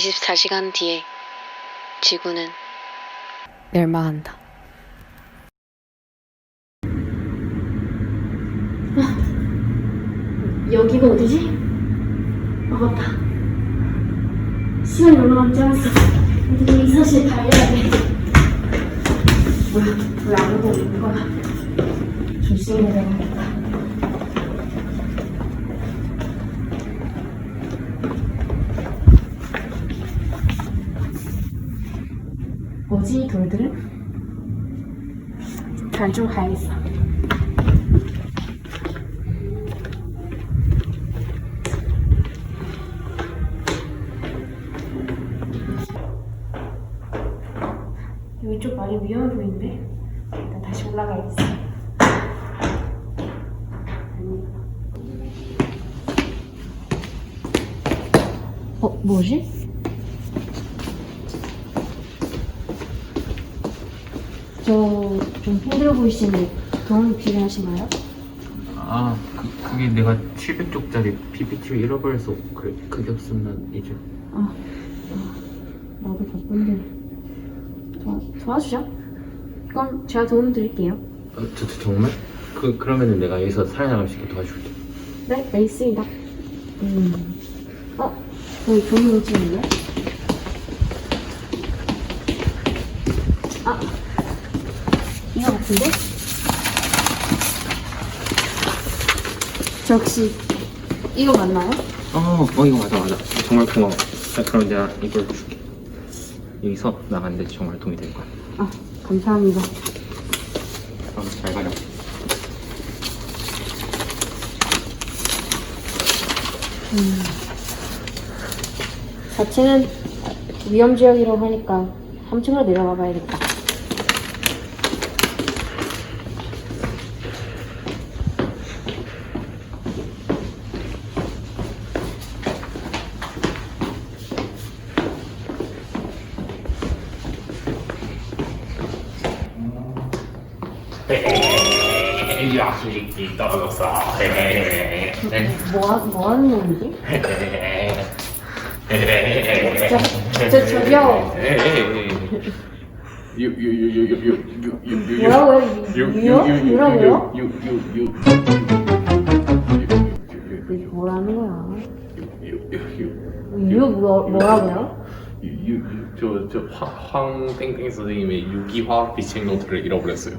24시간 뒤에 지구는 멸망한다. 여기가 어디지? 아 맞다. 시간이 얼마 남지 않았어. 어떻게 이사실 달려야 돼? 뭐야 왜 아무도 없는 거야? 조심히 내려가겠다 좀 가야겠어 여기 좀 많이 위험해 보이는데? 일단 다시 올라가야겠어. 어, 뭐지? 좀 힘들어 보이시는데 도움 필요하신가요? 아, 그, 그게 내가 700쪽짜리 PPT를 잃어버려서 그, 그게 없으면 이제 아, 나도 바쁜데 도와, 도와주죠? 그럼 제가 도움 드릴게요. 어, 저, 저 정말? 그, 그러면은 내가 여기서 살아남을 수 있게 도와줄게 네, 네 있습니다. 음. 어? 여기 종이 움직이는데? 아, 같은데? 저 혹시 이거 맞나요? 어, 어 이거 맞아 맞아 정말 고마워 자, 그럼 내가 이걸 줄게 여기서 나가는데 정말 도움이 될 거야 아, 감사합니다. 그럼 잘 가렴 자체는 위험 지역이라고 하니까 3층으로 내려가 봐야겠다. 야식이 떨어졌어 뭐, 하- 뭐 하는 놈이지? 저, 저, 저기요. 뭐라고요? 유요? 이게 뭐라는 거야? 유요 뭐, 뭐라고요? 저저 황 땡땡 선생님의 유기화학 비책 노트를 잃어버렸어요.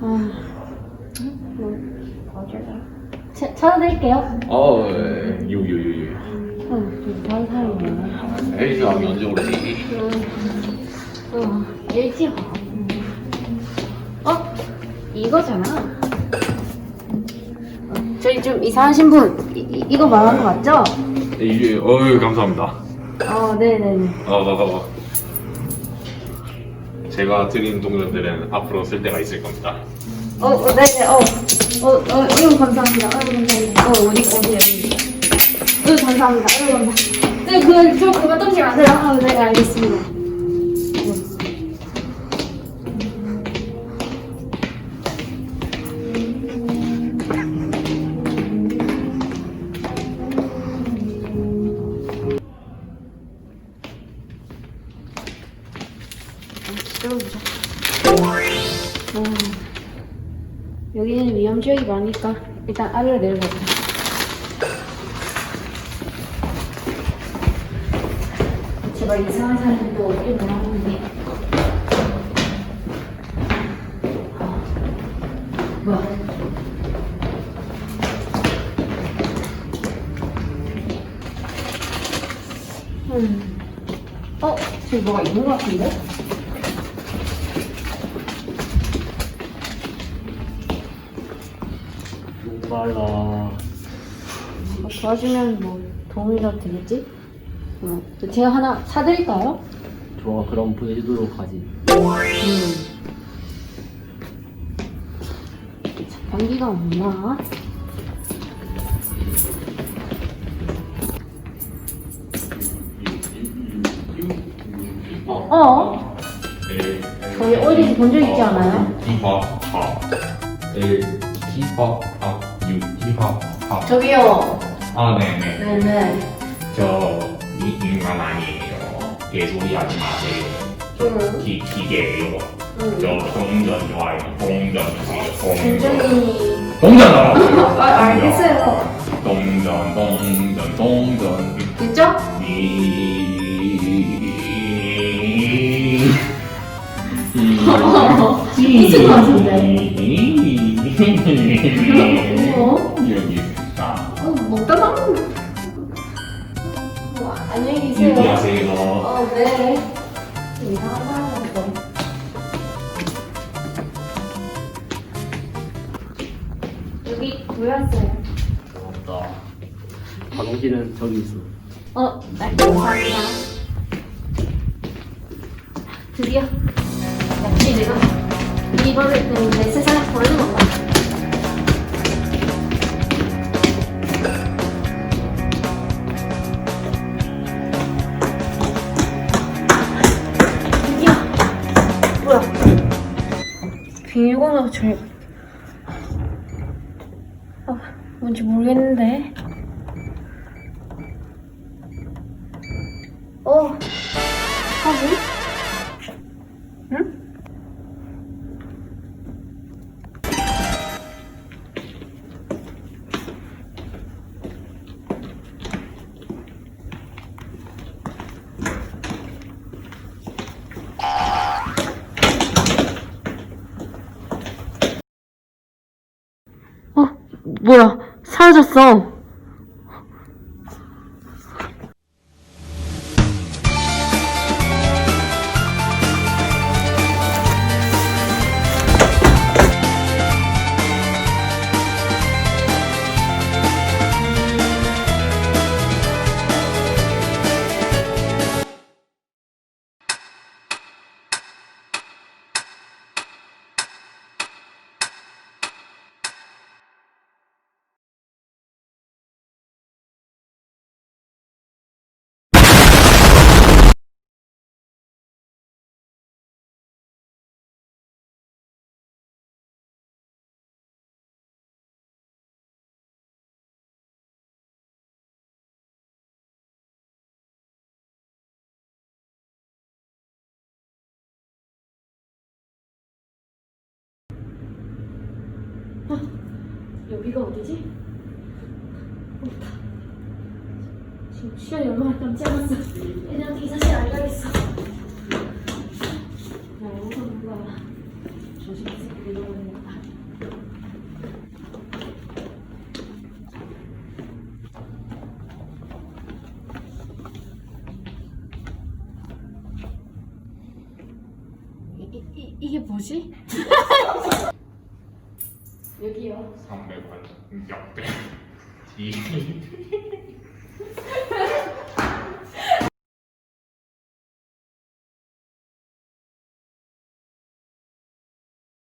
아, 뭐, 어쩌다. 차, 찾아드릴게요. 어, 유유유유. 어, 좀 이상한 사람이네. 에이, 저 언제 오르지? 어, LG 어? 이거잖아. 어, 저희 좀 이상하신 분, 이, 이- 이거 말하는 거 맞죠? 예, 어유 감사합니다. 어, 네네네. 어, 어, 어. 제가 드린 동전들은 앞으로 쓸 때가 있을 겁니다. 어, 어 네 네, 어. 어, 어, 이거 감사합니다. 어, 감사합니다. 어, 어디, 어디, 어디. 어, 감사합니다. 어, 감사합니다. 네, 그, 저 그거 던지면 안 돼요. 아, 네, 알겠습니다. 지역이 많으니까 일단 아래로 내려가자. 제발 이상한 사람이 또 어디 나오는데. 뭐야? 음. 어? 저기 뭐가 있는 것 같은데? 목말라 어, 도와주면 뭐 도움이라도 되겠지? 어, 제가 하나 사드릴까요? 좋아 그럼 보내주도록 하지 음. 자판기가 없나? 어? 저희 어디서 본 적 있지 않아요? 힙합, 에, 힙합, 아, 유, 힙합, 아, 저기요. 아, 네네. 네네. 저 이, 인간 아니에요. 개소리 하지 마세요. 응. 기, 기계예요. 응. 저 동전 좋아해요. 동전 주세요. 동전. 굉장히. 동전 나왔어요. 아, 알겠어요. 동전, 동전, 동전. 됐죠? 있을 것 같은데. 어? 먹다 남은. 뭐, 안녕히 계세요. 유지하세요. 어, 네. 이상하다. 여기 보였어요. 없다. 박용진은 저기 있어. 어, 네, 감사합니다. 드디어 역시 내가 이거를 때문에 세상에 버리는 건가? 절 아, 뭔지 모르겠는데. 뭐야, 사라졌어. 여기가 어디지? 없다. 지금 시간이 얼마 남지 않았어. 애들한테 이 사실 알려야겠어. 야, 여기서 뭔가 조심해서 내려가야겠다. 이, 이, 이, 이게 뭐지? 여기요. 300원 역대. 이